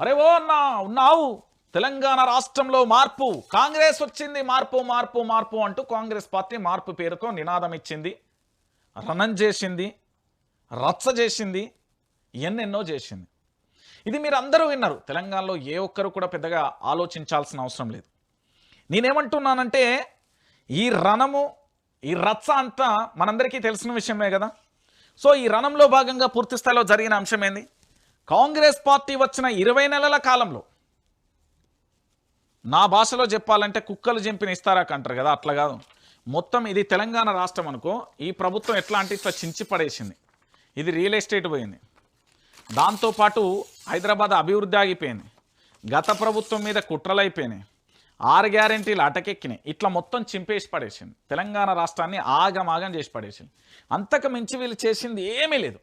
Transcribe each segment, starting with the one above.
అరే ఓ అన్నా ఉన్నావు. తెలంగాణ రాష్ట్రంలో మార్పు. కాంగ్రెస్ వచ్చింది మార్పు మార్పు మార్పు అంటూ కాంగ్రెస్ పార్టీ మార్పు పేరుతో నినాదం ఇచ్చింది. రణం చేసింది రచ్చ చేసింది ఎన్నెన్నో చేసింది. ఇది మీరు అందరూ విన్నారు. తెలంగాణలో ఏ ఒక్కరు కూడా పెద్దగా ఆలోచించాల్సిన అవసరం లేదు. నేనేమంటున్నానంటే ఈ రణము ఈ రచ్చ అంతా మనందరికీ తెలిసిన విషయమే కదా. సో ఈ రణంలో భాగంగా పూర్తి స్థాయిలో జరిగిన అంశం ఏంది? కాంగ్రెస్ పార్టీ వచ్చిన ఇరవై నెలల కాలంలో నా భాషలో చెప్పాలంటే కుక్కలు జంపిన ఇస్తారాక అంటారు కదా అట్లా కాదు. మొత్తం ఇది తెలంగాణ రాష్ట్రం అనుకో ఈ ప్రభుత్వం ఎట్లా అంటే ఇట్లా చించి పడేసింది. ఇది రియల్ ఎస్టేట్ పోయింది. దాంతోపాటు హైదరాబాద్ అభివృద్ధి ఆగిపోయింది. గత ప్రభుత్వం మీద కుట్రలు అయిపోయినాయి. ఆరు గ్యారెంటీలు అటకెక్కినాయి. ఇట్లా మొత్తం చింపేసి పడేసింది. తెలంగాణ రాష్ట్రాన్ని ఆగమాగం చేసి పడేసింది. అంతకు మించి వీళ్ళు చేసింది ఏమీ లేదు.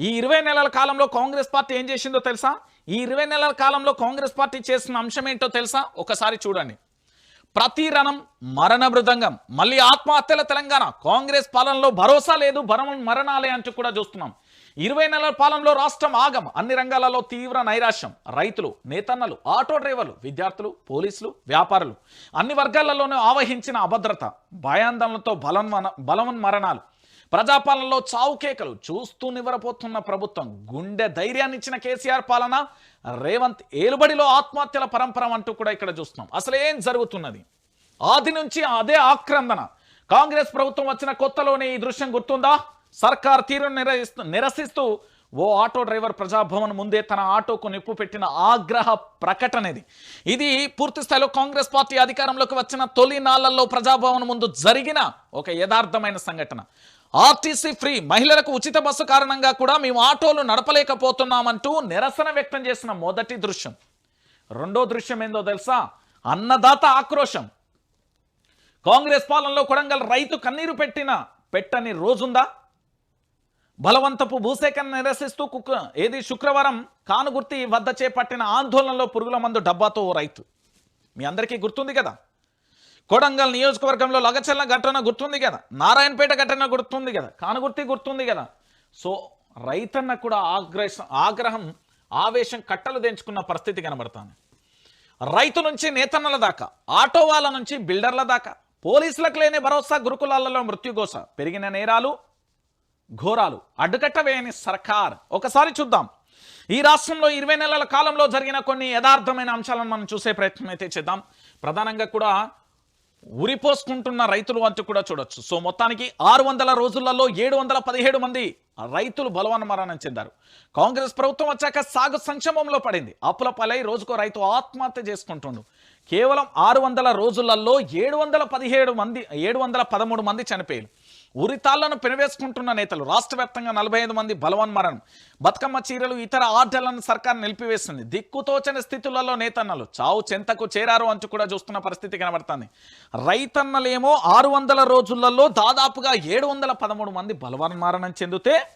ఈ ఇరవై నెలల కాలంలో కాంగ్రెస్ పార్టీ ఏం చేసిందో తెలుసా? ఈ ఇరవై నెలల కాలంలో కాంగ్రెస్ పార్టీ చేసిన అంశం ఏంటో తెలుసా? ఒకసారి చూడండి. ప్రతి రణం మరణ మృదంగం మళ్ళీ ఆత్మహత్యల తెలంగాణ. కాంగ్రెస్ పాలనలో భరోసా లేదు భరం మరణాలే అంటూ కూడా చూస్తున్నాం. ఇరవై నెలల పాలనలో రాష్ట్రం ఆగం అన్ని రంగాలలో తీవ్ర నైరాశ్యం. రైతులు నేతన్నలు ఆటో డ్రైవర్లు విద్యార్థులు పోలీసులు వ్యాపారులు. అన్ని వర్గాలలోనూ ఆవహించిన అభద్రత భయాందోళనతో బలం బలవన్ మరణాలు ప్రజాపాలనలో చావుకేకలు చూస్తూ నివరపోతున్న ప్రభుత్వం గుండె ధైర్యాన్నిచ్చిన కేసీఆర్ పాలన రేవంత్ ఏలుబడిలో ఆత్మహత్యల పరంపర అంటూ కూడా ఇక్కడ చూస్తున్నాం. అసలు ఏం జరుగుతున్నది? ఆది నుంచి అదే ఆక్రందన. కాంగ్రెస్ ప్రభుత్వం వచ్చిన కొత్తలోనే ఈ దృశ్యం గుర్తుందా? సర్కార్ తీరును నిరసిస్తూ నిరసిస్తూ ఓ ఆటో డ్రైవర్ ప్రజాభవన్ ముందే తన ఆటోకు నిప్పు పెట్టిన ఆగ్రహ ప్రకటనది. ఇది ఇది పూర్తి స్థాయిలో కాంగ్రెస్ పార్టీ అధికారంలోకి వచ్చిన తొలి నాళ్ళలో ప్రజాభవన్ ముందు జరిగిన ఒక యథార్థమైన సంఘటన. ఆర్టీసీ ఫ్రీ మహిళలకు ఉచిత బస్సు కారణంగా కూడా మేము ఆటోలు నడపలేకపోతున్నామంటూ నిరసన వ్యక్తం చేసిన మొదటి దృశ్యం. రెండో దృశ్యం ఏందో తెలుసా? అన్నదాత ఆక్రోశం. కాంగ్రెస్ పాలనలో కొడంగల్ రైతు కన్నీరు పెట్టిన పెట్టని రోజుందా? బలవంతపు భూసేకరణ నిరసిస్తూ కుక్క ఏది శుక్రవారం కానుగుర్తి వద్ద చేపట్టిన ఆందోళనలో పురుగుల మందు డబ్బాతో రైతు. మీ అందరికీ గుర్తుంది కదా? కొడంగల్ నియోజకవర్గంలో లగచల్ల ఘటన గుర్తుంది కదా? నారాయణపేట ఘటన గుర్తుంది కదా? కానుగుర్తి గుర్తుంది కదా? సో రైతన్న కూడా ఆగ్రహ ఆగ్రహం ఆవేశం కట్టలు తెంచుకున్న పరిస్థితి కనబడుతుంది. రైతు నుంచి నేతన్నల దాకా ఆటో వాళ్ళ నుంచి బిల్డర్ల దాకా పోలీసులకు లేని భరోసా గురుకులాలలో మృత్యుఘోష. పెరిగిన నేరాలు ఘోరాలు. అడ్డుకట్టవేయని సర్కార్. ఒకసారి చూద్దాం. ఈ రాష్ట్రంలో ఇరవై నెలల కాలంలో జరిగిన కొన్ని యథార్థమైన అంశాలను మనం చూసే ప్రయత్నం అయితే చేద్దాం. ప్రధానంగా కూడా ఉరిపోసుకుంటున్న రైతులు అంటూ కూడా చూడొచ్చు. సో మొత్తానికి ఆరు వందల రోజులలో ఏడు వందల పదిహేడు మంది రైతులు బలవన్న మరణం చెందారు. కాంగ్రెస్ ప్రభుత్వం వచ్చాక సాగు సంక్షేమంలో పడింది. అప్పుల పలై రోజుకో రైతు ఆత్మహత్య చేసుకుంటుండు. కేవలం ఆరు వందల రోజులలో ఏడు వందల పదిహేడు మంది ఏడు వందల పదమూడు మంది చనిపోయారు. ఉరితాళ్ళను పెనవేసుకుంటున్న నేతలు. రాష్ట్ర వ్యాప్తంగా నలభై ఐదు మంది బలవన్ మరణం. బతుకమ్మ చీరలు ఇతర ఆర్డర్లను సర్కార్ నిలిపివేస్తుంది దిక్కుతోచని స్థితులలో నేతన్నలు. చావు చెంతకు చేరారు అంటూ కూడా చూస్తున్న పరిస్థితి కనబడుతుంది. రైతన్నలేమో ఆరు వందల రోజులలో దాదాపుగా ఏడు వందల పదమూడు మంది బలవన్ మరణం చెందితే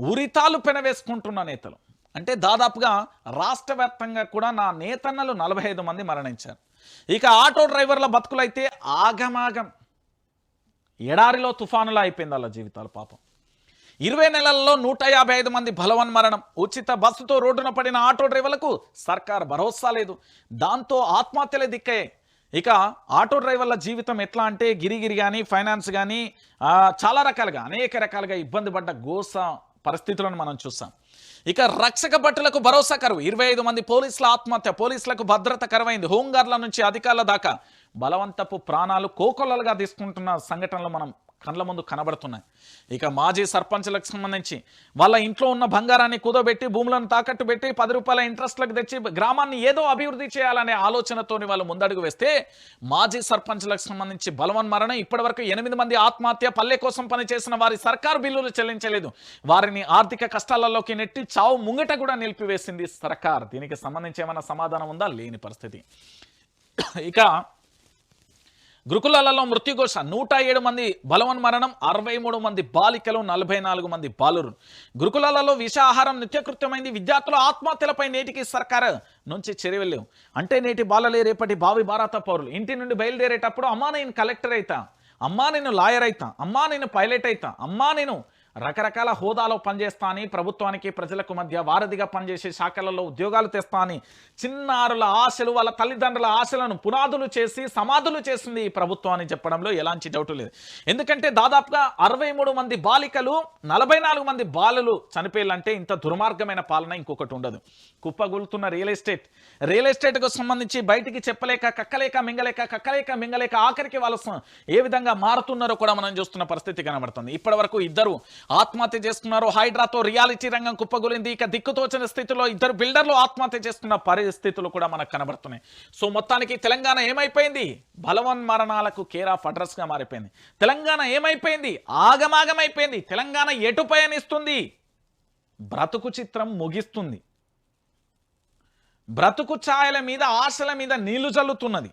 ఉరితాలు పెనవేసుకుంటున్న నేతలు. అంటే దాదాపుగా రాష్ట్ర వ్యాప్తంగా కూడా నా నేతన్నలు నలభై ఐదు మంది మరణించారు. ఇక ఆటో డ్రైవర్ల బతుకులైతే ఆగమాగం. ఎడారిలో తుఫానులా అయిపోయింది వాళ్ళ జీవితాలు పాపం. ఇరవై నెలల్లో నూట యాభై ఐదు మంది బలవన్ మరణం. ఉచిత బస్సుతో రోడ్డున పడిన ఆటో డ్రైవర్లకు సర్కార్ భరోసా లేదు. దాంతో ఆత్మహత్యలే దిక్కే ఇక ఆటో డ్రైవర్ల జీవితం ఎట్లా అంటే గిరిగిరి కానీ ఫైనాన్స్ కానీ చాలా రకాలుగా అనేక రకాలుగా ఇబ్బంది పడ్డ గోస పరిస్థితులను మనం చూస్తాం. ఇక రక్షక భటులకు భరోసా కరువు. ఇరవై ఐదు మంది పోలీసుల ఆత్మహత్య పోలీసులకు భద్రత కరువైంది. హోంగార్ల నుంచి అధికారుల దాకా బలవంతపు ప్రాణాలు కోకొల్లలుగా తీసుకుంటున్న సంఘటనలు మనం కళ్ళ ముందు కనబడుతున్నాయి. ఇక మాజీ సర్పంచ్లకు సంబంధించి వాళ్ళ ఇంట్లో ఉన్న బంగారాన్ని కుదోబెట్టి భూములను తాకట్టు పెట్టి పది రూపాయల ఇంట్రెస్ట్లకు తెచ్చి గ్రామాన్ని ఏదో అభివృద్ధి చేయాలనే ఆలోచనతోని వాళ్ళు ముందడుగు వేస్తే మాజీ సర్పంచ్లకు సంబంధించి బలవన్ మరణం ఇప్పటివరకు ఎనిమిది మంది ఆత్మహత్య పల్లె కోసం పనిచేసిన వారి సర్కారు బిల్లులు చెల్లించలేదు. వారిని ఆర్థిక కష్టాలలోకి నెట్టి చావు ముంగట కూడా నిలిపివేసింది సర్కార్. దీనికి సంబంధించి ఏమైనా సమాధానం ఉందా? లేని పరిస్థితి. ఇక గురుకులాలలో మృత్యుఘోష నూట ఏడు మంది బలవన్ మరణం అరవై మూడు మంది బాలికలు నలభై నాలుగు మంది బాలురు. గురుకులాలలో విషాహారం నిత్యకృత్యమైంది. విద్యార్థుల ఆత్మహత్యలపై నేటికి సర్కార్ నుంచి చెరివెళ్ళాం అంటే నేటి బాలలే రేపటి భావి భారత పౌరులు. ఇంటి నుండి బయలుదేరేటప్పుడు అమ్మా నేను కలెక్టర్ అవుతా అమ్మా నేను లాయర్ అవుతా అమ్మా నేను పైలట్ అవుతా అమ్మా నేను రకరకాల హోదాలో పనిచేస్తా అని ప్రభుత్వానికి ప్రజలకు మధ్య వారధిగా పనిచేసే శాఖలలో ఉద్యోగాలు తెస్తా అని చిన్నారుల ఆశలు వాళ్ళ తల్లిదండ్రుల ఆశలను పునాదులు చేసి సమాధులు చేసింది ఈ ప్రభుత్వం అని చెప్పడంలో ఎలాంటి డౌట్ లేదు. ఎందుకంటే దాదాపుగా అరవై మూడు మంది బాలికలు నలభై నాలుగు మంది బాలలు చనిపోయాలంటే ఇంత దుర్మార్గమైన పాలన ఇంకొకటి ఉండదు. కుప్పగొలుతున్న రియల్ ఎస్టేట్. రియల్ ఎస్టేట్కు సంబంధించి బయటికి చెప్పలేక కక్కలేక మింగలేక కక్కలేక మింగలేక ఆఖరికి వాళ్ళ ఏ విధంగా మారుతున్నారో కూడా మనం చూస్తున్న పరిస్థితి కనబడుతుంది. ఇప్పటి ఇద్దరు ఆత్మహత్య చేసుకున్నారు. హైడ్రాతో రియాలిటీ రంగం కుప్పగొలింది. ఇక దిక్కుతోచని స్థితిలో ఇద్దరు బిల్డర్లు ఆత్మహత్య చేసుకున్న పరిస్థితులు కూడా మనకు కనబడుతున్నాయి. సో మొత్తానికి తెలంగాణ ఏమైపోయింది? బలవన్ మరణాలకు కేర్ ఆఫ్ అడ్రస్గా మారిపోయింది. తెలంగాణ ఏమైపోయింది? ఆగమాగమైపోయింది. తెలంగాణ ఎటు పయనిస్తుంది? బ్రతుకు చిత్రం ముగిస్తుంది. బ్రతుకు ఛాయల మీద ఆశల మీద నీళ్ళు చల్లుతున్నది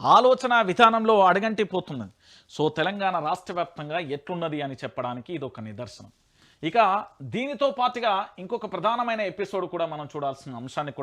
ఆలోచన విధానంలో అడగంటిపోతున్నది సో తెలంగాణ రాష్ట్ర వ్యాప్తంగా ఎట్లున్నది అని చెప్పడానికి ఇది ఒక నిదర్శనం. ఇక దీనితో పాటుగా ఇంకొక ప్రధానమైన ఎపిసోడ్ కూడా మనం చూడాల్సిన అంశాన్ని కూడా